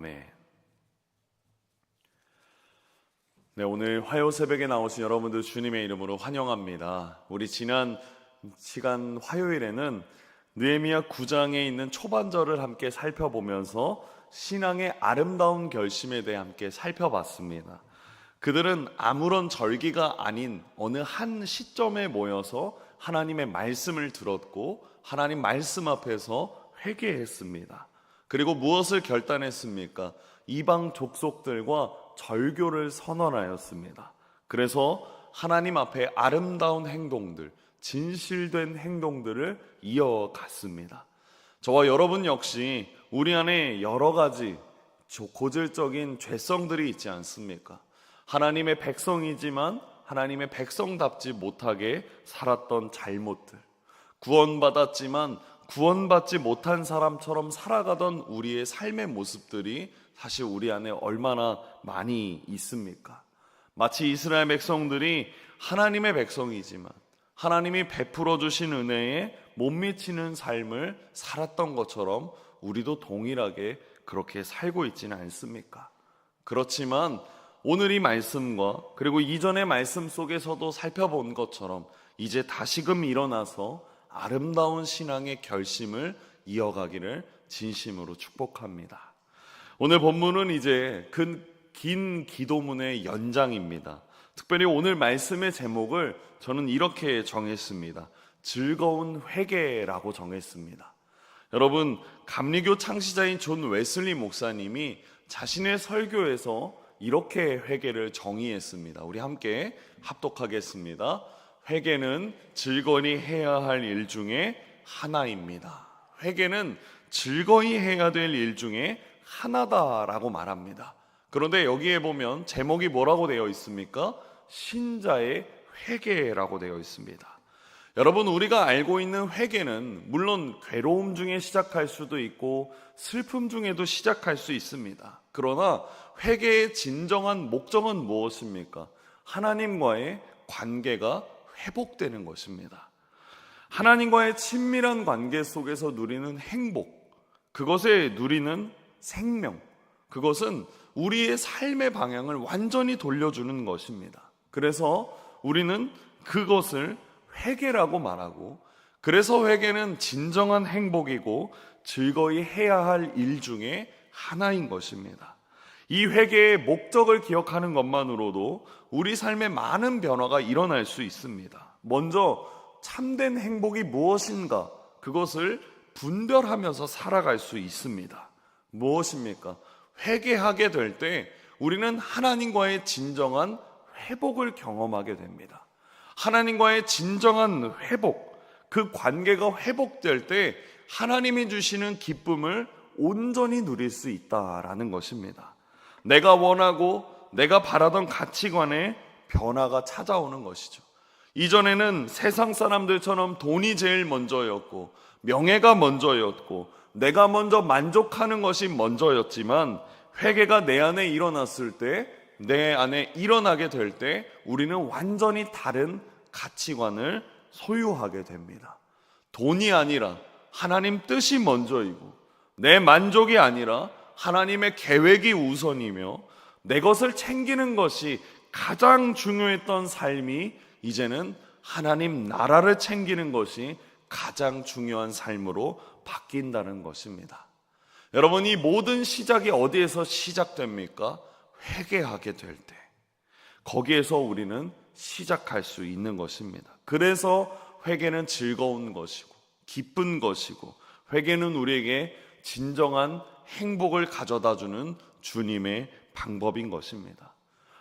네. 네, 오늘 화요 새벽에 나오신 여러분들 주님의 이름으로 환영합니다. 우리 지난 시간 화요일에는 느헤미야 9장에 있는 초반절을 함께 살펴보면서 신앙의 아름다운 결심에 대해 함께 살펴봤습니다. 그들은 아무런 절기가 아닌 어느 한 시점에 모여서 하나님의 말씀을 들었고 하나님 말씀 앞에서 회개했습니다. 그리고 무엇을 결단했습니까? 이방 족속들과 절교를 선언하였습니다. 그래서 하나님 앞에 아름다운 행동들, 진실된 행동들을 이어갔습니다. 저와 여러분 역시 우리 안에 여러 가지 고질적인 죄성들이 있지 않습니까? 하나님의 백성이지만 하나님의 백성답지 못하게 살았던 잘못들, 구원받았지만 구원받지 못한 사람처럼 살아가던 우리의 삶의 모습들이 사실 우리 안에 얼마나 많이 있습니까? 마치 이스라엘 백성들이 하나님의 백성이지만 하나님이 베풀어 주신 은혜에 못 미치는 삶을 살았던 것처럼 우리도 동일하게 그렇게 살고 있지는 않습니까? 그렇지만 오늘 이 말씀과 그리고 이전의 말씀 속에서도 살펴본 것처럼 이제 다시금 일어나서 아름다운 신앙의 결심을 이어가기를 진심으로 축복합니다. 오늘 본문은 이제 그긴 기도문의 연장입니다. 특별히 오늘 말씀의 제목을 저는 이렇게 정했습니다. 즐거운 회개라고 정했습니다. 여러분, 감리교 창시자인 존 웨슬리 목사님이 자신의 설교에서 이렇게 회개를 정의했습니다. 우리 함께 합독하겠습니다. 회개는 즐거이 해야 할 일 중에 하나입니다. 회개는 즐거이 해야 될 일 중에 하나다라고 말합니다. 그런데 여기에 보면 제목이 뭐라고 되어 있습니까? 신자의 회개라고 되어 있습니다. 여러분, 우리가 알고 있는 회개는 물론 괴로움 중에 시작할 수도 있고 슬픔 중에도 시작할 수 있습니다. 그러나 회개의 진정한 목적은 무엇입니까? 하나님과의 관계가 회복되는 것입니다. 하나님과의 친밀한 관계 속에서 누리는 행복, 그것에 누리는 생명, 그것은 우리의 삶의 방향을 완전히 돌려주는 것입니다. 그래서 우리는 그것을 회개라고 말하고, 그래서 회개는 진정한 행복이고 즐거이 해야 할 일 중에 하나인 것입니다. 이 회개의 목적을 기억하는 것만으로도 우리 삶에 많은 변화가 일어날 수 있습니다. 먼저 참된 행복이 무엇인가 그것을 분별하면서 살아갈 수 있습니다. 무엇입니까? 회개하게 될 때 우리는 하나님과의 진정한 회복을 경험하게 됩니다. 하나님과의 진정한 회복, 그 관계가 회복될 때 하나님이 주시는 기쁨을 온전히 누릴 수 있다라는 것입니다. 내가 원하고 내가 바라던 가치관에 변화가 찾아오는 것이죠. 이전에는 세상 사람들처럼 돈이 제일 먼저였고, 명예가 먼저였고, 내가 먼저 만족하는 것이 먼저였지만, 회개가 내 안에 일어났을 때, 내 안에 일어나게 될 때, 우리는 완전히 다른 가치관을 소유하게 됩니다. 돈이 아니라 하나님 뜻이 먼저이고, 내 만족이 아니라 하나님의 계획이 우선이며 내 것을 챙기는 것이 가장 중요했던 삶이 이제는 하나님 나라를 챙기는 것이 가장 중요한 삶으로 바뀐다는 것입니다. 여러분, 이 모든 시작이 어디에서 시작됩니까? 회개하게 될 때. 거기에서 우리는 시작할 수 있는 것입니다. 그래서 회개는 즐거운 것이고, 기쁜 것이고, 회개는 우리에게 진정한 행복을 가져다 주는 주님의 방법인 것입니다.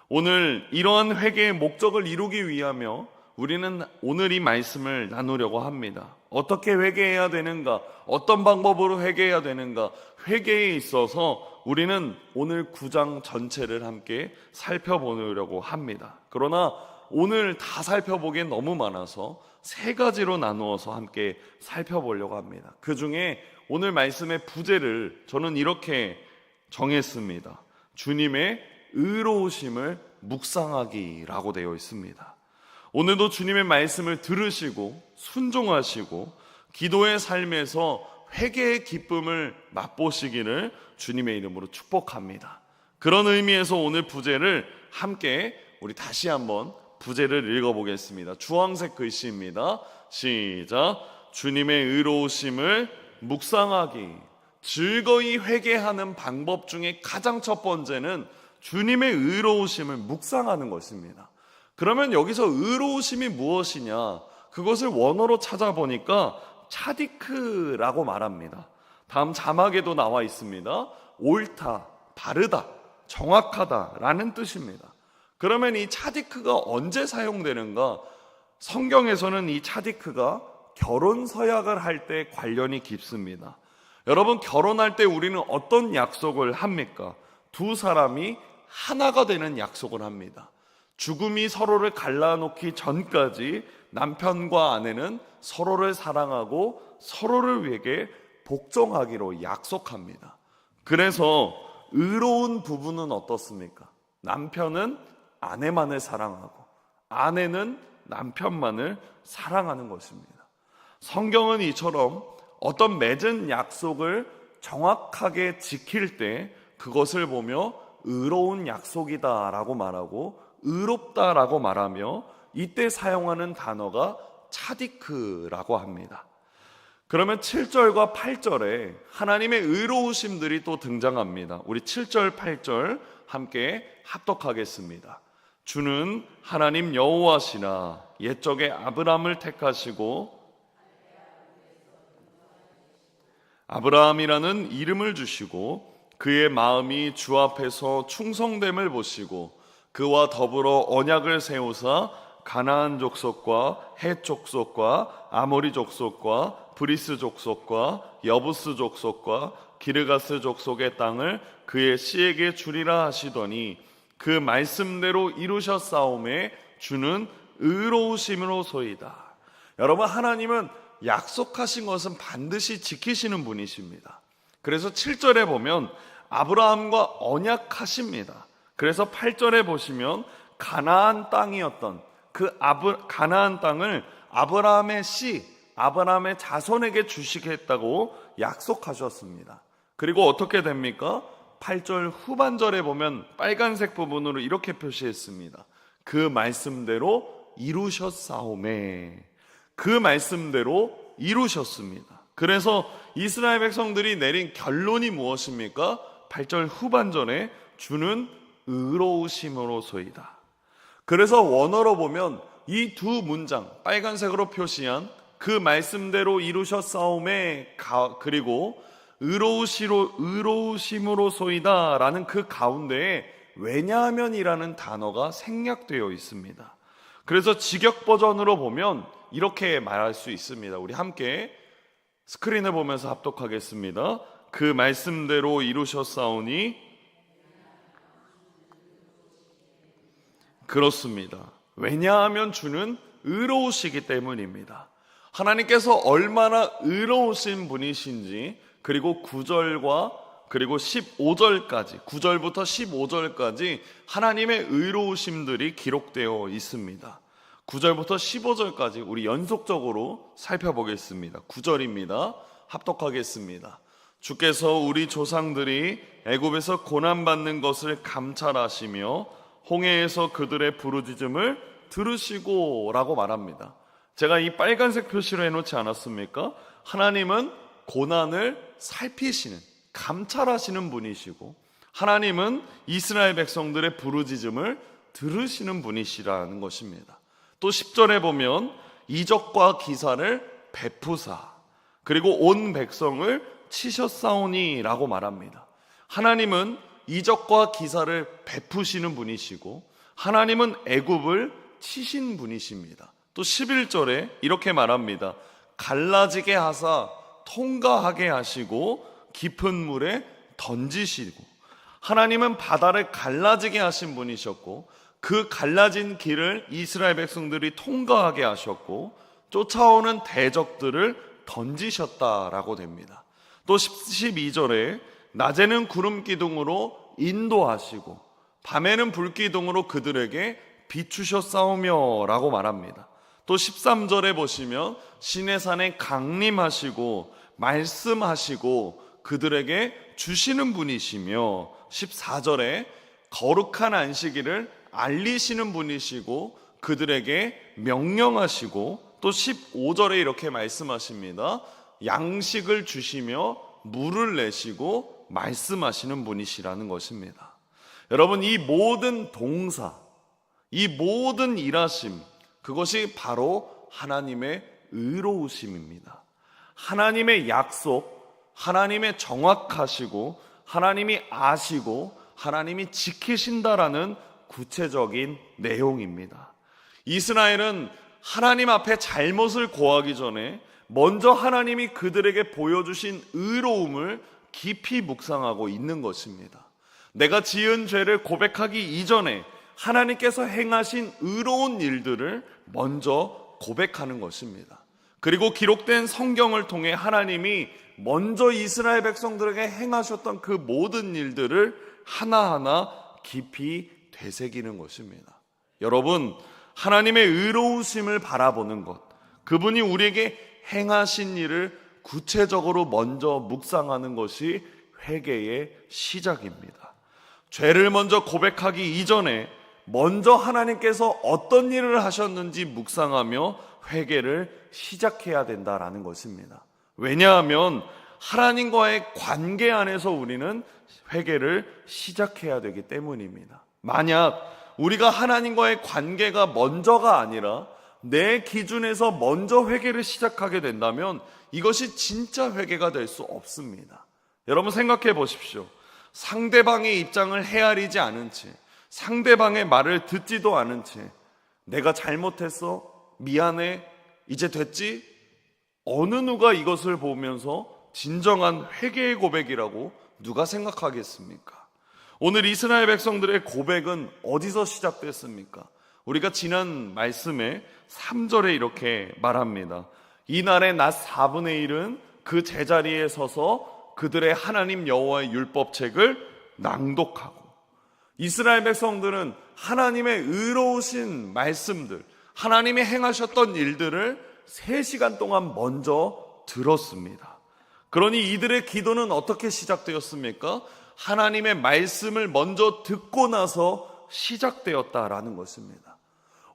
오늘 이러한 회개의 목적을 이루기 위하며 우리는 오늘 이 말씀을 나누려고 합니다. 어떻게 회개해야 되는가? 어떤 방법으로 회개해야 되는가? 회개에 있어서 우리는 오늘 구장 전체를 함께 살펴보려고 합니다. 그러나 오늘 다 살펴보기엔 너무 많아서 세 가지로 나누어서 함께 살펴보려고 합니다. 그 중에 오늘 말씀의 부제를 저는 이렇게 정했습니다. 주님의 의로우심을 묵상하기라고 되어 있습니다. 오늘도 주님의 말씀을 들으시고 순종하시고 기도의 삶에서 회개의 기쁨을 맛보시기를 주님의 이름으로 축복합니다. 그런 의미에서 오늘 부제를 함께 우리 다시 한번 부제를 읽어보겠습니다. 주황색 글씨입니다. 시작. 주님의 의로우심을 묵상하기. 즐거이 회개하는 방법 중에 가장 첫 번째는 주님의 의로우심을 묵상하는 것입니다. 그러면 여기서 의로우심이 무엇이냐? 그것을 원어로 찾아보니까 차디크라고 말합니다. 다음 자막에도 나와 있습니다. 옳다, 바르다, 정확하다라는 뜻입니다. 그러면 이 차디크가 언제 사용되는가? 성경에서는 이 차디크가 결혼 서약을 할 때 관련이 깊습니다. 여러분 결혼할 때 우리는 어떤 약속을 합니까? 두 사람이 하나가 되는 약속을 합니다. 죽음이 서로를 갈라놓기 전까지 남편과 아내는 서로를 사랑하고 서로를 위해 복종하기로 약속합니다. 그래서 의로운 부부는 어떻습니까? 남편은 아내만을 사랑하고 아내는 남편만을 사랑하는 것입니다. 성경은 이처럼 어떤 맺은 약속을 정확하게 지킬 때 그것을 보며 의로운 약속이다라고 말하고 의롭다라고 말하며 이때 사용하는 단어가 차디크라고 합니다. 그러면 7절과 8절에 하나님의 의로우심들이 또 등장합니다. 우리 7절, 8절 함께 합독하겠습니다. 주는 하나님 여호와시나 옛적에 아브라함을 택하시고 아브라함이라는 이름을 주시고 그의 마음이 주 앞에서 충성됨을 보시고 그와 더불어 언약을 세우사 가나안 족속과 헷 족속과 아모리 족속과 브리스 족속과 여부스 족속과 기르가스 족속의 땅을 그의 씨에게 주리라 하시더니 그 말씀대로 이루셨사오매 주는 의로우심으로소이다. 여러분 하나님은 약속하신 것은 반드시 지키시는 분이십니다. 그래서 7절에 보면 아브라함과 언약하십니다. 그래서 8절에 보시면 가나안 땅이었던 그 아브, 가나안 땅을 아브라함의 씨, 아브라함의 자손에게 주시겠다고 약속하셨습니다. 그리고 어떻게 됩니까? 8절 후반절에 보면 빨간색 부분으로 이렇게 표시했습니다. 그 말씀대로 이루셨사오매. 그 말씀대로 이루셨습니다. 그래서 이스라엘 백성들이 내린 결론이 무엇입니까? 8절 후반전에 주는 의로우심으로소이다. 그래서 원어로 보면 이 두 문장 빨간색으로 표시한 그 말씀대로 이루셨사오매 그리고 의로우시로 의로우심으로소이다라는 그 가운데에 왜냐하면이라는 단어가 생략되어 있습니다. 그래서 직역 버전으로 보면 이렇게 말할 수 있습니다. 우리 함께 스크린을 보면서 합독하겠습니다. 그 말씀대로 이루셨사오니 그렇습니다. 왜냐하면 주는 의로우시기 때문입니다. 하나님께서 얼마나 의로우신 분이신지 그리고 9절과 그리고 15절까지 9절부터 15절까지 하나님의 의로우심들이 기록되어 있습니다. 9절부터 15절까지 우리 연속적으로 살펴보겠습니다. 9절입니다. 합독하겠습니다. 주께서 우리 조상들이 애굽에서 고난 받는 것을 감찰하시며 홍해에서 그들의 부르짖음을 들으시고라고 말합니다. 제가 이 빨간색 표시로 해 놓지 않았습니까? 하나님은 고난을 살피시는 감찰하시는 분이시고 하나님은 이스라엘 백성들의 부르짖음을 들으시는 분이시라는 것입니다. 또 10절에 보면 이적과 기사를 베푸사 그리고 온 백성을 치셨사오니라고 말합니다. 하나님은 이적과 기사를 베푸시는 분이시고 하나님은 애굽을 치신 분이십니다. 또 11절에 이렇게 말합니다. 갈라지게 하사 통과하게 하시고 깊은 물에 던지시고 하나님은 바다를 갈라지게 하신 분이셨고 그 갈라진 길을 이스라엘 백성들이 통과하게 하셨고 쫓아오는 대적들을 던지셨다라고 됩니다. 또 12절에 낮에는 구름 기둥으로 인도하시고 밤에는 불 기둥으로 그들에게 비추셨사오며라고 말합니다. 또 13절에 보시면 시내산에 강림하시고 말씀하시고 그들에게 주시는 분이시며 14절에 거룩한 안식일을 알리시는 분이시고 그들에게 명령하시고 또 15절에 이렇게 말씀하십니다. 양식을 주시며 물을 내시고 말씀하시는 분이시라는 것입니다. 여러분 이 모든 동사, 이 모든 일하심 그것이 바로 하나님의 의로우심입니다. 하나님의 약속, 하나님의 정확하시고 하나님이 아시고 하나님이 지키신다라는 구체적인 내용입니다. 이스라엘은 하나님 앞에 잘못을 고하기 전에 먼저 하나님이 그들에게 보여주신 의로움을 깊이 묵상하고 있는 것입니다. 내가 지은 죄를 고백하기 이전에 하나님께서 행하신 의로운 일들을 먼저 고백하는 것입니다. 그리고 기록된 성경을 통해 하나님이 먼저 이스라엘 백성들에게 행하셨던 그 모든 일들을 하나하나 깊이 되새기는 것입니다. 여러분, 하나님의 의로우심을 바라보는 것, 그분이 우리에게 행하신 일을 구체적으로 먼저 묵상하는 것이 회개의 시작입니다. 죄를 먼저 고백하기 이전에 먼저 하나님께서 어떤 일을 하셨는지 묵상하며 회개를 시작해야 된다라는 것입니다. 왜냐하면 하나님과의 관계 안에서 우리는 회개를 시작해야 되기 때문입니다. 만약 우리가 하나님과의 관계가 먼저가 아니라 내 기준에서 먼저 회개를 시작하게 된다면 이것이 진짜 회개가 될 수 없습니다. 여러분 생각해 보십시오. 상대방의 입장을 헤아리지 않은 채, 상대방의 말을 듣지도 않은 채, 내가 잘못했어? 미안해? 이제 됐지? 어느 누가 이것을 보면서 진정한 회개의 고백이라고 누가 생각하겠습니까? 오늘 이스라엘 백성들의 고백은 어디서 시작됐습니까? 우리가 지난 말씀에 3절에 이렇게 말합니다. 이날의 낮 4분의 1은 그 제자리에 서서 그들의 하나님 여호와의 율법책을 낭독하고 이스라엘 백성들은 하나님의 의로우신 말씀들, 하나님이 행하셨던 일들을 3시간 동안 먼저 들었습니다. 그러니 이들의 기도는 어떻게 시작되었습니까? 하나님의 말씀을 먼저 듣고 나서 시작되었다라는 것입니다.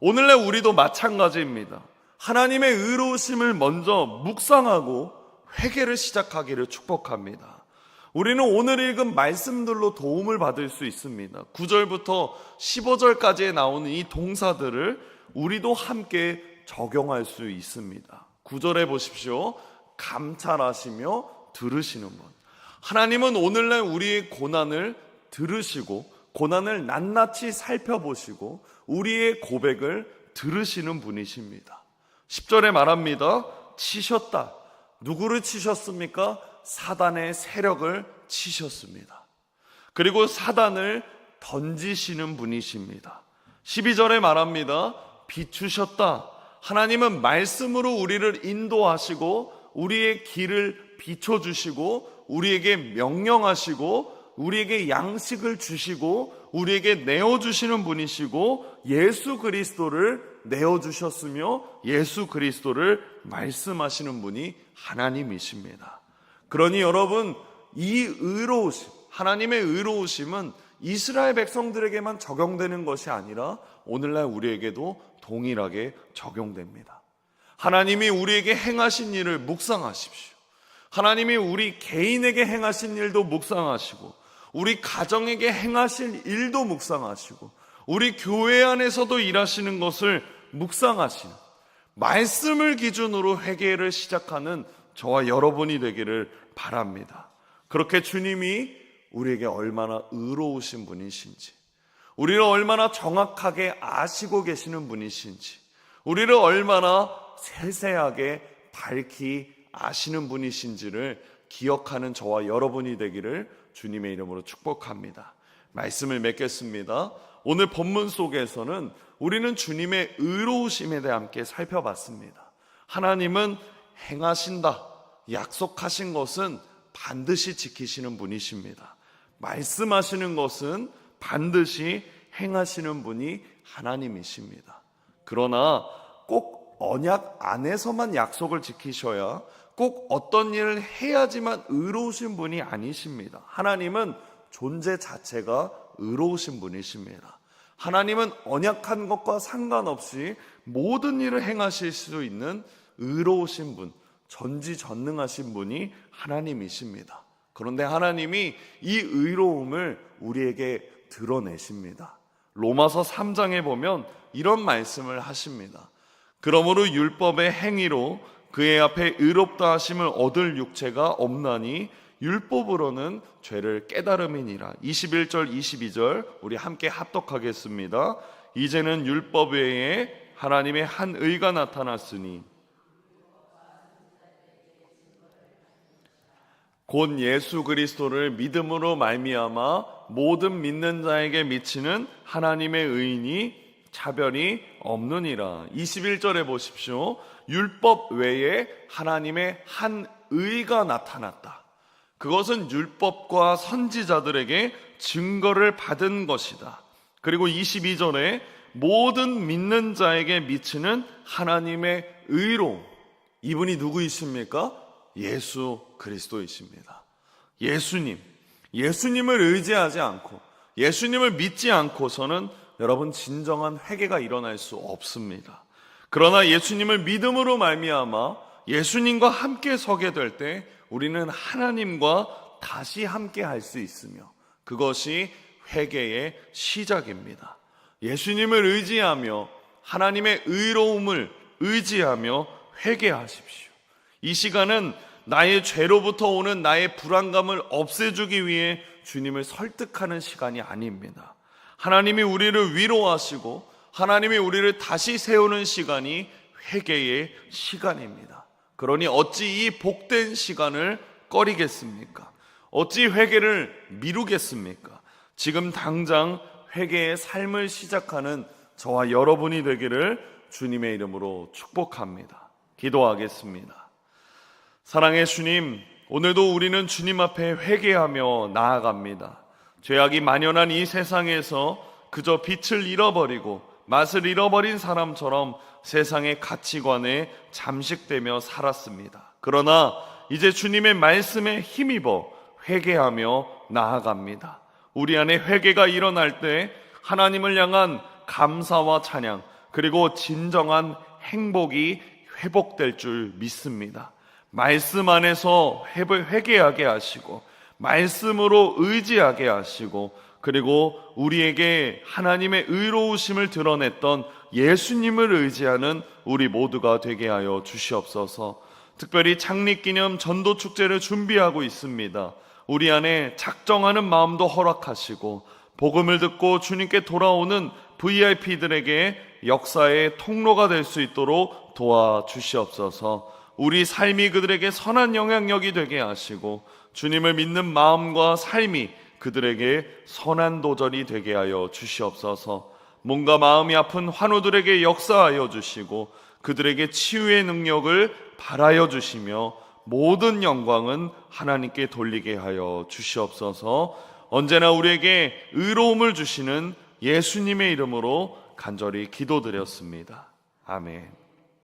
오늘날 우리도 마찬가지입니다. 하나님의 의로우심을 먼저 묵상하고 회개를 시작하기를 축복합니다. 우리는 오늘 읽은 말씀들로 도움을 받을 수 있습니다. 9절부터 15절까지에 나오는 이 동사들을 우리도 함께 적용할 수 있습니다. 9절에 보십시오. 감찰하시며 들으시는 분. 하나님은 오늘날 우리의 고난을 들으시고 고난을 낱낱이 살펴보시고 우리의 고백을 들으시는 분이십니다. 10절에 말합니다. 치셨다. 누구를 치셨습니까? 사단의 세력을 치셨습니다. 그리고 사단을 던지시는 분이십니다. 12절에 말합니다. 비추셨다. 하나님은 말씀으로 우리를 인도하시고 우리의 길을 비춰주시고 우리에게 명령하시고 우리에게 양식을 주시고 우리에게 내어주시는 분이시고 예수 그리스도를 내어주셨으며 예수 그리스도를 말씀하시는 분이 하나님이십니다. 그러니 여러분 이 의로우심 하나님의 의로우심은 이스라엘 백성들에게만 적용되는 것이 아니라 오늘날 우리에게도 동일하게 적용됩니다. 하나님이 우리에게 행하신 일을 묵상하십시오. 하나님이 우리 개인에게 행하신 일도 묵상하시고 우리 가정에게 행하실 일도 묵상하시고 우리 교회 안에서도 일하시는 것을 묵상하시는 말씀을 기준으로 회개를 시작하는 저와 여러분이 되기를 바랍니다. 그렇게 주님이 우리에게 얼마나 의로우신 분이신지, 우리를 얼마나 정확하게 아시고 계시는 분이신지, 우리를 얼마나 세세하게 밝히 아시는 분이신지를 기억하는 저와 여러분이 되기를 주님의 이름으로 축복합니다. 말씀을 맺겠습니다. 오늘 본문 속에서는 우리는 주님의 의로우심에 대해 함께 살펴봤습니다. 하나님은 행하신다. 약속하신 것은 반드시 지키시는 분이십니다. 말씀하시는 것은 반드시 행하시는 분이 하나님이십니다. 그러나 꼭 언약 안에서만 약속을 지키셔야 꼭 어떤 일을 해야지만 의로우신 분이 아니십니다. 하나님은 존재 자체가 의로우신 분이십니다. 하나님은 언약한 것과 상관없이 모든 일을 행하실 수 있는 의로우신 분, 전지전능하신 분이 하나님이십니다. 그런데 하나님이 이 의로움을 우리에게 드러내십니다. 로마서 3장에 보면 이런 말씀을 하십니다. 그러므로 율법의 행위로 그의 앞에 의롭다 하심을 얻을 육체가 없나니 율법으로는 죄를 깨달음이니라. 21절 22절 우리 함께 합독하겠습니다. 이제는 율법 외에 하나님의 한 의가 나타났으니 곧 예수 그리스도를 믿음으로 말미암아 모든 믿는 자에게 미치는 하나님의 의인이 차별이 없느니라. 21절에 보십시오. 율법 외에 하나님의 한 의가 나타났다. 그것은 율법과 선지자들에게 증거를 받은 것이다. 그리고 22절에 모든 믿는 자에게 미치는 하나님의 의로 이분이 누구이십니까? 예수 그리스도이십니다. 예수님, 예수님을 의지하지 않고 예수님을 믿지 않고서는 여러분 진정한 회개가 일어날 수 없습니다. 그러나 예수님을 믿음으로 말미암아 예수님과 함께 서게 될 때 우리는 하나님과 다시 함께 할 수 있으며 그것이 회개의 시작입니다. 예수님을 의지하며 하나님의 의로움을 의지하며 회개하십시오. 이 시간은 나의 죄로부터 오는 나의 불안감을 없애주기 위해 주님을 설득하는 시간이 아닙니다. 하나님이 우리를 위로하시고 하나님이 우리를 다시 세우는 시간이 회개의 시간입니다. 그러니 어찌 이 복된 시간을 꺼리겠습니까? 어찌 회개를 미루겠습니까? 지금 당장 회개의 삶을 시작하는 저와 여러분이 되기를 주님의 이름으로 축복합니다. 기도하겠습니다. 사랑의 주님, 오늘도 우리는 주님 앞에 회개하며 나아갑니다. 죄악이 만연한 이 세상에서 그저 빛을 잃어버리고 맛을 잃어버린 사람처럼 세상의 가치관에 잠식되며 살았습니다. 그러나 이제 주님의 말씀에 힘입어 회개하며 나아갑니다. 우리 안에 회개가 일어날 때 하나님을 향한 감사와 찬양 그리고 진정한 행복이 회복될 줄 믿습니다. 말씀 안에서 회개하게 하시고 말씀으로 의지하게 하시고 그리고 우리에게 하나님의 의로우심을 드러냈던 예수님을 의지하는 우리 모두가 되게 하여 주시옵소서. 특별히 창립 기념 전도 축제를 준비하고 있습니다. 우리 안에 작정하는 마음도 허락하시고 복음을 듣고 주님께 돌아오는 VIP들에게 역사의 통로가 될 수 있도록 도와 주시옵소서. 우리 삶이 그들에게 선한 영향력이 되게 하시고 주님을 믿는 마음과 삶이 그들에게 선한 도전이 되게 하여 주시옵소서. 몸과 마음이 아픈 환우들에게 역사하여 주시고 그들에게 치유의 능력을 발하여 주시며 모든 영광은 하나님께 돌리게 하여 주시옵소서. 언제나 우리에게 의로움을 주시는 예수님의 이름으로 간절히 기도드렸습니다. 아멘.